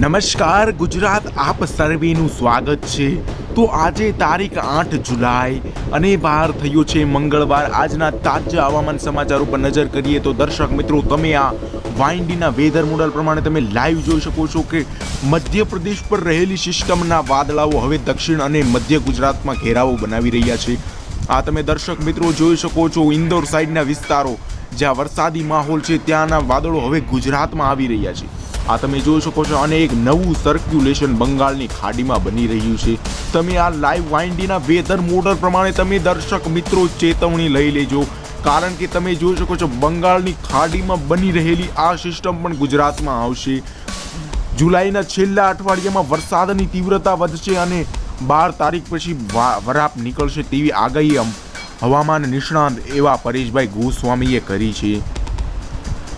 નમસ્કાર, ગુજરાત આપ સર્વેનું સ્વાગત છે. તો આજે તારીખ આઠ જુલાઈ અને બહાર થયો છે મંગળવાર. આજના તાજા હવામાન સમાચાર ઉપર નજર કરીએ તો દર્શક મિત્રો, તમે આ વાઇન્ડીના વેધર મોડલ પ્રમાણે તમે લાઈવ જોઈ શકો છો કે મધ્યપ્રદેશ પર રહેલી સિસ્ટમના વાદળાઓ હવે દક્ષિણ અને મધ્ય ગુજરાતમાં ઘેરાવો બનાવી રહ્યા છે. આ તમે દર્શક મિત્રો જોઈ શકો છો ઇન્દોર સાઇડના વિસ્તારો, જ્યાં વરસાદી માહોલ છે, ત્યાંના વાદળો હવે ગુજરાતમાં આવી રહ્યા છે. આ તમે જોઈ શકો છો અને એક નવું સર્ક્યુલેશન બંગાળની ખાડીમાં બની રહ્યું છે. તમે આ લાઈવ વાઇન્ડીના વેધર મોડલ પ્રમાણે તમે દર્શક મિત્રો ચેતવણી લઈ લેજો. કારણ કે તમે જોઈ શકો છો, બંગાળની ખાડીમાં બની રહેલી આ સિસ્ટમ પણ ગુજરાતમાં આવશે. જુલાઈના છેલ્લા અઠવાડિયામાં વરસાદની તીવ્રતા વધશે અને બાર તારીખ પછી વરાપ નીકળશે તેવી આગાહી હવામાન નિષ્ણાંત એવા પરેશભાઈ ગોસ્વામીએ કરી છે.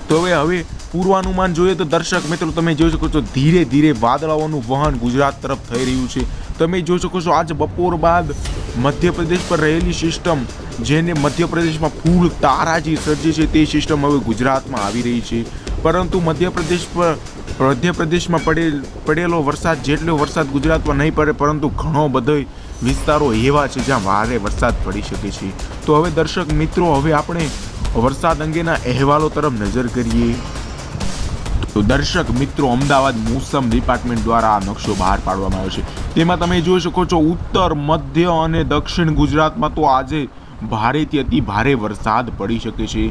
તો હવે હવે પૂર્વાનુમાન જોઈએ તો દર્શક મિત્રો, તમે જોઈ શકો છો ધીરે ધીરે વાદળાઓનું વહન ગુજરાત તરફ થઈ રહ્યું છે. તમે જોઈ શકો છો આજ બપોર બાદ મધ્યપ્રદેશ પર રહેલી સિસ્ટમ, જેને મધ્યપ્રદેશમાં ફૂલ તારાજી સર્જી છે, તે સિસ્ટમ હવે ગુજરાતમાં આવી રહી છે. પરંતુ મધ્યપ્રદેશ પર, મધ્યપ્રદેશમાં પડેલ, પડેલો વરસાદ જેટલો વરસાદ ગુજરાતમાં નહીં પડે, પરંતુ ઘણો બધો વિસ્તારો એવા છે જ્યાં ભારે વરસાદ પડી શકે છે. તો હવે દર્શક મિત્રો, હવે આપણે વરસાદ અંગેના અહેવાલો તરફ નજર કરીએ. તો દર્શક મિત્રો, અમદાવાદ મોસમ ડિપાર્ટમેન્ટ દ્વારા આ નકશો બહાર પાડવામાં આવ્યો છે. તેમાં તમે જોઈ શકો છો, ઉત્તર, મધ્ય અને દક્ષિણ ગુજરાતમાં તો આજે ભારેથી અતિ ભારે વરસાદ પડી શકે છે.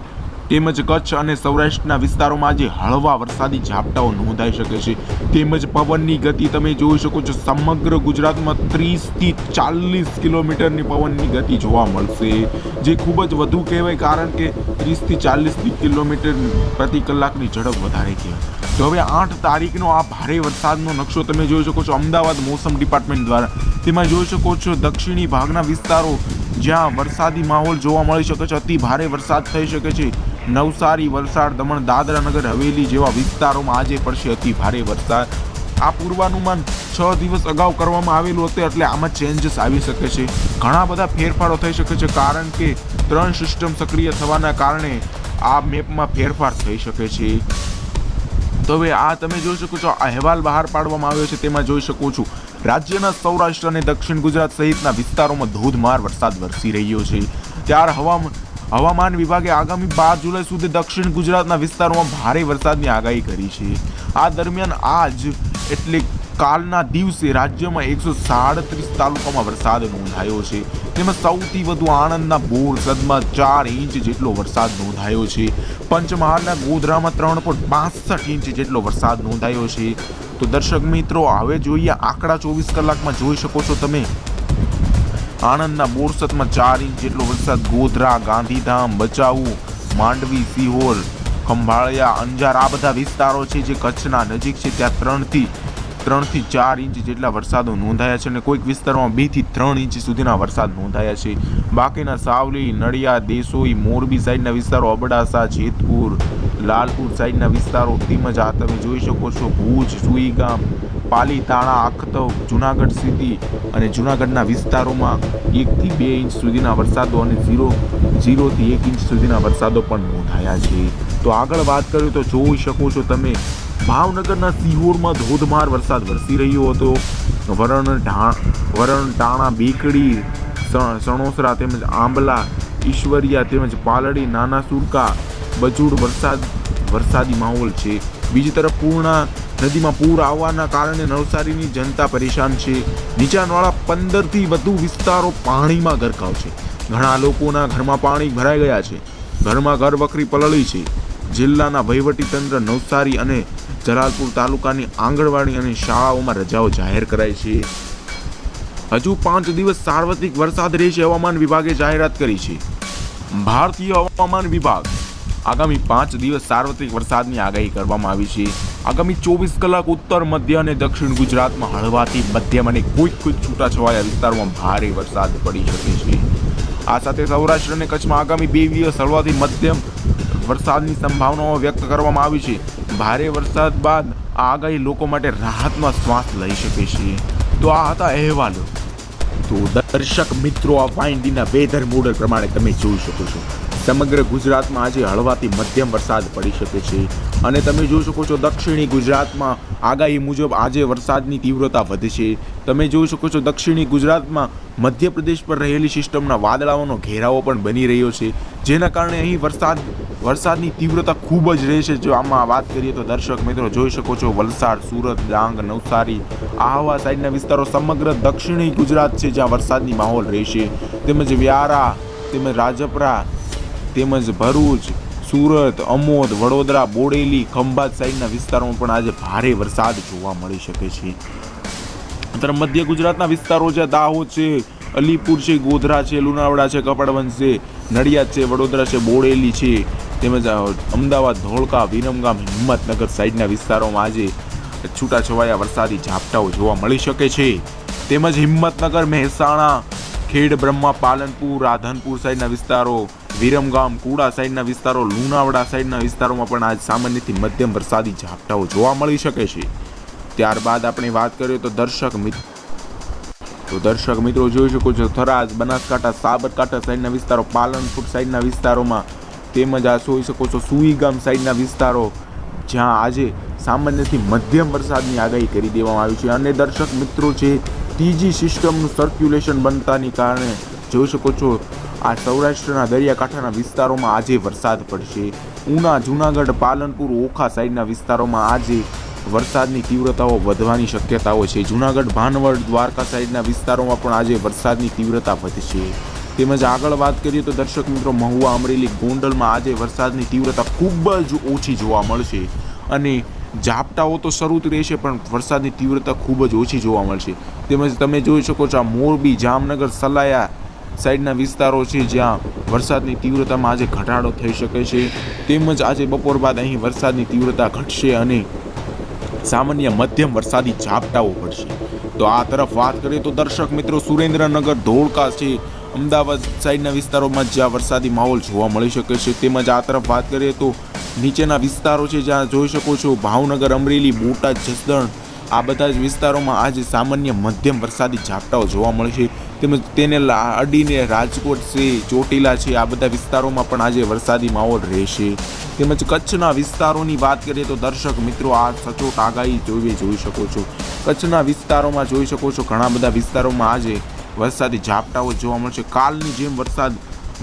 તેમજ કચ્છ અને સૌરાષ્ટ્રના વિસ્તારોમાં આજે હળવા વરસાદી ઝાપટાઓ નોંધાઈ શકે છે. તેમજ પવનની ગતિ તમે જોઈ શકો છો, સમગ્ર ગુજરાતમાં ત્રીસથી ચાલીસ કિલોમીટરની પવનની ગતિ જોવા મળશે. જે ખૂબ જ વધુ કહેવાય કારણ કે ત્રીસથી ચાલીસ કિલોમીટર પ્રતિ કલાકની ઝડપ વધારે કહેવાય તો હવે આઠ તારીખનો આ ભારે વરસાદનો નકશો તમે જોઈ શકો છો, અમદાવાદ મોસમ ડિપાર્ટમેન્ટ દ્વારા. તેમાં જોઈ શકો છો, દક્ષિણી ભાગના વિસ્તારો જ્યાં વરસાદી માહોલ જોવા મળી શકે છે. અતિ ભારે વરસાદ થઈ શકે છે. નવસારી, વલસાડ, દમણ દાદરા નગર હવેલી જેવા વિસ્તારોમાં આજે પડશે અતિ ભારે વરસાદ. આ પૂર્વાનુમાન છ દિવસ અગાઉ કરવામાં આવેલું હતું એટલે આમાં ચેન્જીસ આવી શકે છે. ઘણા બધા ફેરફારો થઈ શકે છે કારણ કે ત્રણ સિસ્ટમ સક્રિય થવાના કારણે આ મેપમાં ફેરફાર થઈ શકે છે. તો હવે આ તમે જોઈ શકો છો અહેવાલ બહાર પાડવામાં આવ્યો છે, તેમાં જોઈ શકો છો. રાજ્યના સૌરાષ્ટ્ર અને દક્ષિણ ગુજરાત સહિતના વિસ્તારોમાં ધોધમાર વરસાદ વરસી રહ્યો છે. ત્યાર હવામાન હવામાન વિભાગે આગામી બાર જુલાઈ સુધી દક્ષિણ ગુજરાતના વિસ્તારોમાં ભારે વરસાદની આગાહી કરી છે. આ દરમિયાન આજ એટલે કાલના દિવસે રાજ્યમાં એકસો સાડત્રીસ તાલુકામાં વરસાદ નોંધાયો છે. તેમાં સૌથી વધુ આણંદના બોરસદમાં ચાર ઇંચ જેટલો વરસાદ નોંધાયો છે. પંચમહાલના ગોધરામાં ત્રણ પોઈન્ટ બાસઠ ઇંચ જેટલો વરસાદ નોંધાયો છે. તો દર્શક મિત્રો, હવે જોઈએ આંકડા ચોવીસ કલાકમાં જોઈ શકો છો તમે. આણંદના બોરસદમાં ચાર ઇંચ જેટલો વરસાદ, ગોધરા, ગાંધીધામ, બચાઉ, માંડવી, સિહોર, ખંભાળિયા, અંજાર, આ બધા વિસ્તારો છે જે કચ્છના નજીક છે. ત્યાં ત્રણથી ત્રણથી ચાર ઇંચ જેટલા વરસાદો નોંધાયા છે અને કોઈક વિસ્તારોમાં બેથી ત્રણ ઇંચ સુધીના વરસાદ નોંધાયા છે. બાકીના સાવલી, નડિયાદ, દેસોઈ, મોરબી સાઈડના વિસ્તારો, અબડાસા, જેતપુર, લાલપુર સાઈડના વિસ્તારો તેમજ આ તમે જોઈ શકો છો ભુજ, સુઈગામ, પાલીતાણા, આખતવ, જુનાગઢ સિટી અને જુનાગઢના વિસ્તારોમાં એકથી બે ઇંચ સુધીના વરસાદો અને ઝીરો, ઝીરોથી એક ઇંચ સુધીના વરસાદો પણ નોંધાયા છે. તો આગળ વાત કરીએ તો જોઈ શકો છો તમે ભાવનગરના સિહોરમાં ધોધમાર વરસાદ વરસી રહ્યો હતો. વરણ ઢા, વરણ ટાણા, બેકડી સણોસરા તેમજ આંબલા, ઈશ્વરિયા તેમજ પાલડી, નાના સુરકા, બજુડ વરસાદ, વરસાદી માહોલ છે. બીજી તરફ પૂર્ણા નદીમાં પૂર આવવાના કારણે નવસારીની જનતા પરેશાન છે. નીચાણવાળા પંદરથી વધુ વિસ્તારો પાણીમાં ગરકાવ છે. ઘણા લોકોના ઘરમાં પાણી ભરાઈ ગયા છે. ઘરમાં ઘર વખરી પલળી છે. જિલ્લાના વહીવટીતંત્ર નવસારી અને જલાલપુર તાલુકાની આંગણવાડી અને શાળાઓમાં રજાઓ જાહેર કરાઈ છે. હજુ પાંચ દિવસ સાર્વત્રિક વરસાદ રહેશે હવામાન વિભાગે જાહેરાત કરી છે. ભારતીય હવામાન વિભાગ આગામી પાંચ દિવસ સાર્વત્રિક વરસાદની આગાહી કરવામાં આવી છે. આગામી ચોવીસ કલાક ઉત્તર, મધ્ય અને દક્ષિણ ગુજરાતમાં હળવાથી મધ્યમ અને કોઈક કોઈક છૂટાછવાયા વિસ્તારોમાં ભારે વરસાદ પડી શકે છે. આ સાથે સૌરાષ્ટ્ર અને કચ્છમાં આગામી બે દિવસ હળવાથી મધ્યમ વરસાદની સંભાવનાઓ વ્યક્ત કરવામાં આવી છે. ભારે વરસાદ બાદ આ આગાહી લોકો માટે રાહતનો શ્વાસ લઈ શકે છે. તો આ હતા અહેવાલો. તો દર્શક મિત્રો, આ વાઇન્ડીના વેધર મોડલ પ્રમાણે તમે જોઈ શકો છો. સમગ્ર ગુજરાતમાં આજે હળવાથી મધ્યમ વરસાદ પડી શકે છે. અને તમે જોઈ શકો છો, દક્ષિણી ગુજરાતમાં આગાહી મુજબ આજે વરસાદની તીવ્રતા વધશે તમે જોઈ શકો છો, દક્ષિણી ગુજરાતમાં મધ્યપ્રદેશ પર રહેલી સિસ્ટમના વાદળાઓનો ઘેરાવો પણ બની રહ્યો છે. જેના કારણે અહીં વરસાદ વરસાદની તીવ્રતા ખૂબ જ રહેશે. જો આમાં વાત કરીએ તો દર્શક મિત્રો જોઈ શકો છો, વલસાડ, સુરત, ડાંગ, નવસારી, આહવા સાઈડના વિસ્તારો સમગ્ર દક્ષિણી ગુજરાત છે જ્યાં વરસાદની માહોલ રહેશે. તેમજ વ્યારા, તેમજ રાજપરા, તેમજ ભરૂચ, સુરત, અમોદ, વડોદરા, બોડેલી, ખંભાત સાઈડના વિસ્તારોમાં પણ આજે ભારે વરસાદ જોવા મળી શકે છે. અત્યારે મધ્ય ગુજરાતના વિસ્તારો છે, દાહોદ છે, અલીપુર છે, ગોધરા છે, લુણાવાડા છે કપડવંશ છે, નડિયાદ છે, વડોદરા છે, બોડેલી છે તેમજ અમદાવાદ, ધોળકા, વિરમગામ, હિંમતનગર સાઈડના વિસ્તારોમાં આજે છૂટાછવાયા વરસાદી ઝાપટાઓ જોવા મળી શકે છે. તેમજ હિંમતનગર, મહેસાણા, ખેડ, બ્રહ્મા, પાલનપુર, રાધનપુર સાઈડના વિસ્તારો, વિરમગામ, કુડા સાઈડના વિસ્તારો, લુણાવડા સાઈડના વિસ્તારોમાં પણ આજ સામાન્યથી મધ્યમ વરસાદી ઝાપટાઓ જોવા મળી શકે છે. ત્યારબાદ આપણે વાત કરીએ તો દર્શક મિત્ર તો દર્શક મિત્રો જોઈ શકો છો, થરાદ, બનાસકાંઠા, સાબરકાંઠા સાઈડના વિસ્તારો, પાલનપુર સાઈડના વિસ્તારોમાં તેમજ આ જોઈ શકો છો સુઈગામ સાઈડના વિસ્તારો, જ્યાં આજે સામાન્યથી મધ્યમ વરસાદની આગાહી કરી દેવામાં આવી છે. અને દર્શક મિત્રો છે ત્રીજી સિસ્ટમનું સર્ક્યુલેશન બનતાની કારણે જોઈ શકો છો, આ સૌરાષ્ટ્રના દરિયાકાંઠાના વિસ્તારોમાં આજે વરસાદ પડશે. ઉના, જુનાગઢ, પાલનપુર, ઓખા સાઈડના વિસ્તારોમાં આજે વરસાદની તીવ્રતાઓ વધવાની શક્યતાઓ છે. જુનાગઢ, ભાનવડ, દ્વારકા સાઈડના વિસ્તારોમાં પણ આજે વરસાદની તીવ્રતા વધશે. તેમજ આગળ વાત કરીએ તો દર્શક મિત્રો મહુવા અમરેલી ગોંડલમાં આજે વરસાદની તીવ્રતા ખૂબ જ ઓછી જોવા મળશે અને ઝાપટાઓ તો શરૂ જ રહેશે, પણ વરસાદની તીવ્રતા ખૂબ જ ઓછી જોવા મળશે. તેમજ તમે જોઈ શકો છો આ મોરબી, જામનગર, સલાયા સાઈડના વિસ્તારો છે, જ્યાં વરસાદની તીવ્રતામાં આજે ઘટાડો થઈ શકે છે. તેમજ આજે બપોર બાદ અહીં વરસાદની તીવ્રતા ઘટશે અને સામાન્ય મધ્યમ વરસાદી ઝાપટાઓ પડશે. તો આ તરફ વાત કરીએ તો દર્શક મિત્રો સુરેન્દ્રનગર, ધોળકા છે. અમદાવાદ સાઈડના વિસ્તારોમાં જ્યાં વરસાદી માહોલ જોવા મળી શકે છે. તેમજ આ તરફ વાત કરીએ તો નીચેના વિસ્તારો છે જ્યાં જોઈ શકો છો ભાવનગર, અમરેલી, બોટાદ, જસદણ આ બધા જ વિસ્તારોમાં આજે સામાન્ય મધ્યમ વરસાદી ઝાપટાઓ જોવા મળશે તેમજ તેને અડીને રાજકોટ છે, ચોટીલા છે આ બધા વિસ્તારોમાં પણ આજે વરસાદી માહોલ રહેશે. તેમજ કચ્છના વિસ્તારોની વાત કરીએ તો દર્શક મિત્રો આ સચોટ આગાહી જોઈ જોઈ શકો છો. કચ્છના વિસ્તારોમાં જોઈ શકો છો ઘણા બધા વિસ્તારોમાં આજે વરસાદી ઝાપટાઓ જોવા મળશે. કાલની જેમ વરસાદ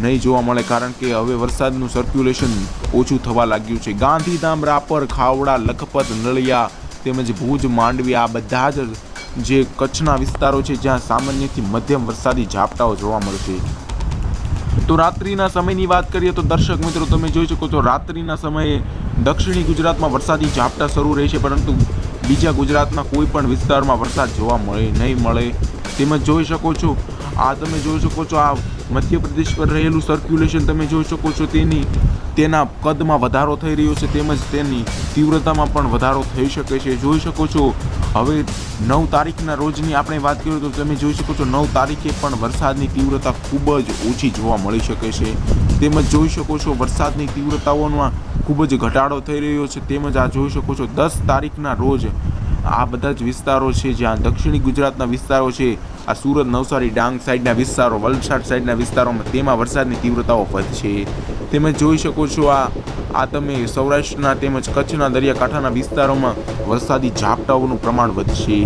નહીં જોવા મળે કારણ કે હવે વરસાદનું સર્ક્યુલેશન ઓછું થવા લાગ્યું છે. ગાંધીધામ, રાપર, ખાવડા, લખપત, નળિયા તેમજ ભુજ, માંડવી આ બધા જ જે કચ્છના વિસ્તારો છે જ્યાં સામાન્યથી મધ્યમ વરસાદી ઝાપટાઓ જોવા મળશે. તો રાત્રિના સમયની વાત કરીએ તો દર્શક મિત્રો તમે જોઈ શકો છો રાત્રિના સમયે દક્ષિણી ગુજરાતમાં વરસાદી ઝાપટા શરૂ રહેશે પરંતુ બીજા ગુજરાતના કોઈ પણ વિસ્તારમાં વરસાદ જોવા મળે નહીં મળે. તેમજ જોઈ શકો છો. આ તમે જોઈ શકો છો, આ મધ્યપ્રદેશ પર રહેલું સર્ક્યુલેશન તમે જોઈ શકો છો તેની, તેના કદમાં વધારો થઈ રહ્યો છે તેમજ તેની તીવ્રતામાં પણ વધારો થઈ શકે છે. જોઈ શકો છો, હવે નવ તારીખના રોજની આપણે વાત કરીએ તો તમે જોઈ શકો છો, નવ તારીખે પણ વરસાદની તીવ્રતા ખૂબ જ ઓછી જોવા મળી શકે છે. તેમજ જોઈ શકો છો, વરસાદની તીવ્રતાઓમાં ખૂબ જ ઘટાડો થઈ રહ્યો છે. તેમજ આ જોઈ શકો છો, દસ તારીખના રોજ આ બધા જ વિસ્તારો છે, જ્યાં દક્ષિણી ગુજરાતના વિસ્તારો છે, આ સુરત, નવસારી, ડાંગ સાઈડના વિસ્તારો, વલસાડ સાઈડના વિસ્તારોમાં તેમાં વરસાદની તીવ્રતાઓ વધશે. તેમજ જોઈ શકો છો આ આ તમે સૌરાષ્ટ્રના તેમજ કચ્છના દરિયાકાંઠાના વિસ્તારોમાં વરસાદી ઝાપટાઓનું પ્રમાણ વધશે.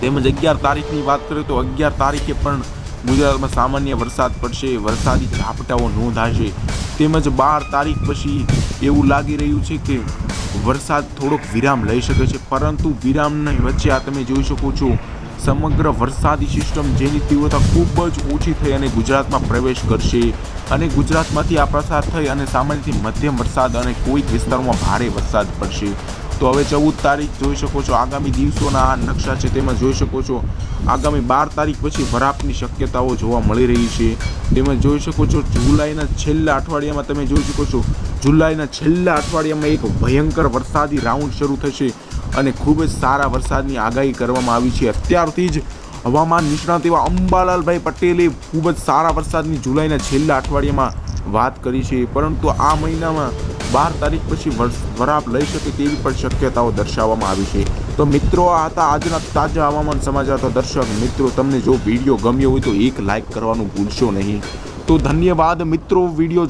તેમજ અગિયાર તારીખની વાત કરીએ તો અગિયાર તારીખે પણ ગુજરાતમાં સામાન્ય વરસાદ પડશે, વરસાદી ઝાપટાઓ નોંધાશે. તેમજ બાર તારીખ પછી એવું લાગી રહ્યું છે કે વરસાદ થોડોક વિરામ લઈ શકે છે, પરંતુ વિરામની વચ્ચે આ તમે જોઈ શકો છો, સમગ્ર વરસાદી સિસ્ટમ જેની તીવ્રતા ખૂબ જ ઓછી થઈ અને ગુજરાતમાં પ્રવેશ કરશે. અને ગુજરાતમાંથી આ પ્રસાર થઈ અને સામાન્યથી મધ્યમ વરસાદ અને કોઈક વિસ્તારોમાં ભારે વરસાદ પડશે. તો હવે ચૌદ તારીખ જોઈ શકો છો. આગામી દિવસોના આ નકશા છે તેમાં જોઈ શકો છો. આગામી બાર તારીખ પછી વરાપની શક્યતાઓ જોવા મળી રહી છે. તેમાં જોઈ શકો છો જુલાઈના છેલ્લા અઠવાડિયામાં તમે જોઈ શકો છો જુલાઈના છેલ્લા અઠવાડિયામાં એક ભયંકર વરસાદી રાઉન્ડ શરૂ થશે અને ખૂબ જ સારા વરસાદની આગાહી કરવામાં આવી છે. અત્યારથી જ હવામાન નિષ્ણાત એવા અંબાલાલભાઈ પટેલે ખૂબ જ સારા વરસાદની જુલાઈના છેલ્લા અઠવાડિયામાં વાત કરી છે. પરંતુ આ મહિનામાં બાર તારીખ પછી વર- વરાપ લઈ શકે તેવી પણ શક્યતાઓ દર્શાવવામાં આવી છે. તો મિત્રો, આ હતા આજના તાજા હવામાન સમાચાર. તો દર્શક મિત્રો, તમને જો વીડિયો ગમ્યો હોય તો એક લાઇક કરવાનું ભૂલશો નહીં. તો ધન્યવાદ મિત્રો વીડિયો